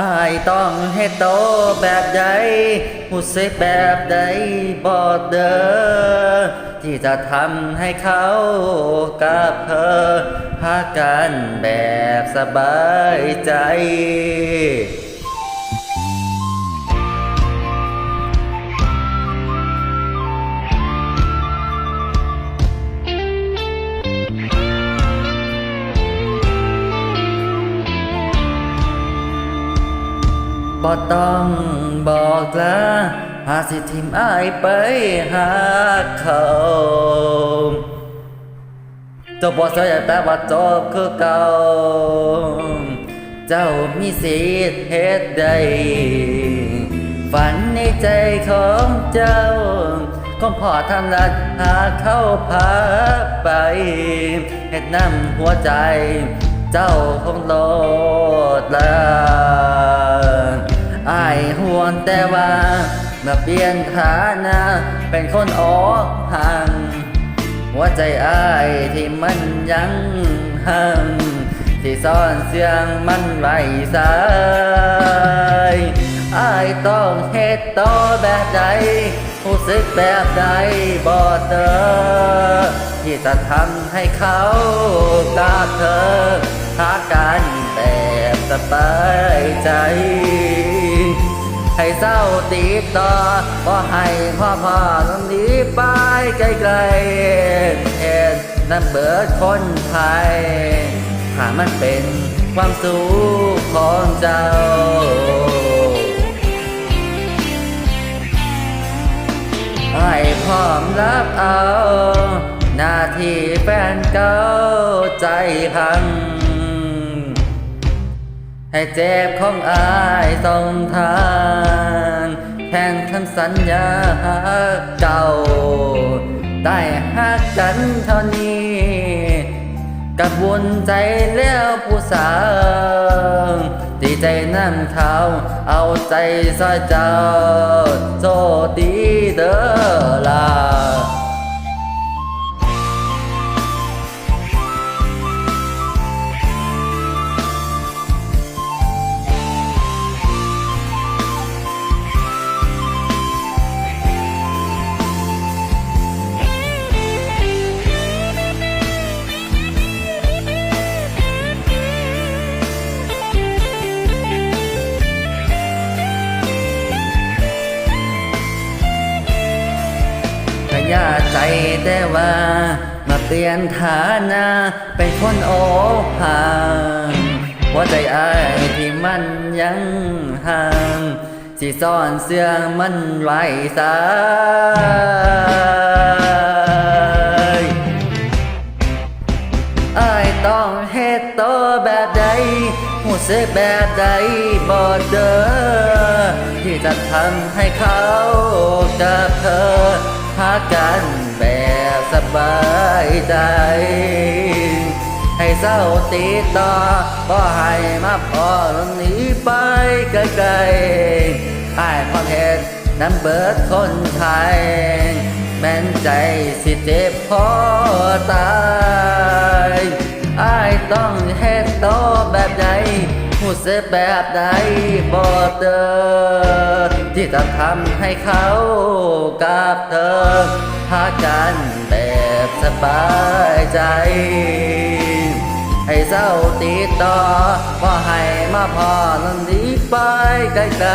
อายต้องให้โตแบบใดหูสึกแบบใดบอดเด้อที่จะทำให้เขากับเธอพากันแบบสบายใจ บ่ต้องบอกลาหาสิทิมอายไปหาเขาจบบ่สวยแต่ว่าจบคือเก่า เจ้ามีสิทธิ์เฮ็ดได้ฝันในใจของเจ้าคงพอทำรัดหาเข้าพาไปเฮ็ดน้ำหัวใจ เจ้าคงโลดลาอายห่ว แต่ว่าเมื่อเปลี่ยนฐานะเป็นคนออกห่างหัวใจอ้ายที่มันยังหังที่ซ่อนเสียงมันไว้สายอ้ายต้องเฮ็ดต่อแบบใดรู้สึกแบบใดบ่เตอที่จะทำให้เขากับเธอหากันแบบสบายใจ ให้เศร้าติดต่อบ่ให้พ่อพ่อต้องหนีไปไกลๆเอ็ดนั่นเบิดคนไทยถ้ามันเป็นความสุขของเจ้าให้พร้อมรับเอา หน้าที่แฟนเก่าใจพัง ให้เจ็บของอายต้องทานแทนคำสัญญาเก่า ได้หักกันเท่านี้กับวนใจแล้วผู้สาวดีใจน้ำเขาเอาใจซอยเจ้าโชดีเด้อ ยาใจแต่ว่า มาเปลี่ยนฐานะเป็นคนโอห่างหัวใจอายที่มันยังห่างสิซ่อนเสื้อมันไว้สายอายต้องเฮ็ดโตวแบบใดหูเสแบบใดบ่เด้อที่จะทำให้เขากับเธอ หากันแบบสบายใจ ให้เศร้าติดต่อบ่ให้มาพอหนีไปไกลๆอายความเห็นน้ำเบิดคนไทย แม่นใจสิเจ็บพอตายอายต้องเฮ็ดโตแบบใดหูสึกแบบใดบ่เตอ ที่จะทำให้เขากับเธอหากันแบบสบายใจ ให้เศร้าติดต่อบ่ให้มาพอลันดีไปไกล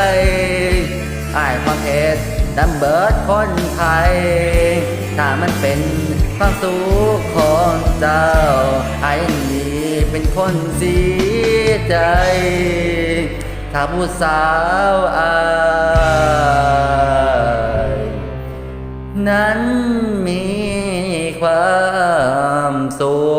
ๆไอายความเหตุดำเบิดคนไทยถ้ามันเป็นความสุขของเจ้าไอ้นี่เป็นคนเสียใจาผู้สาวอายนั้นมีความสุข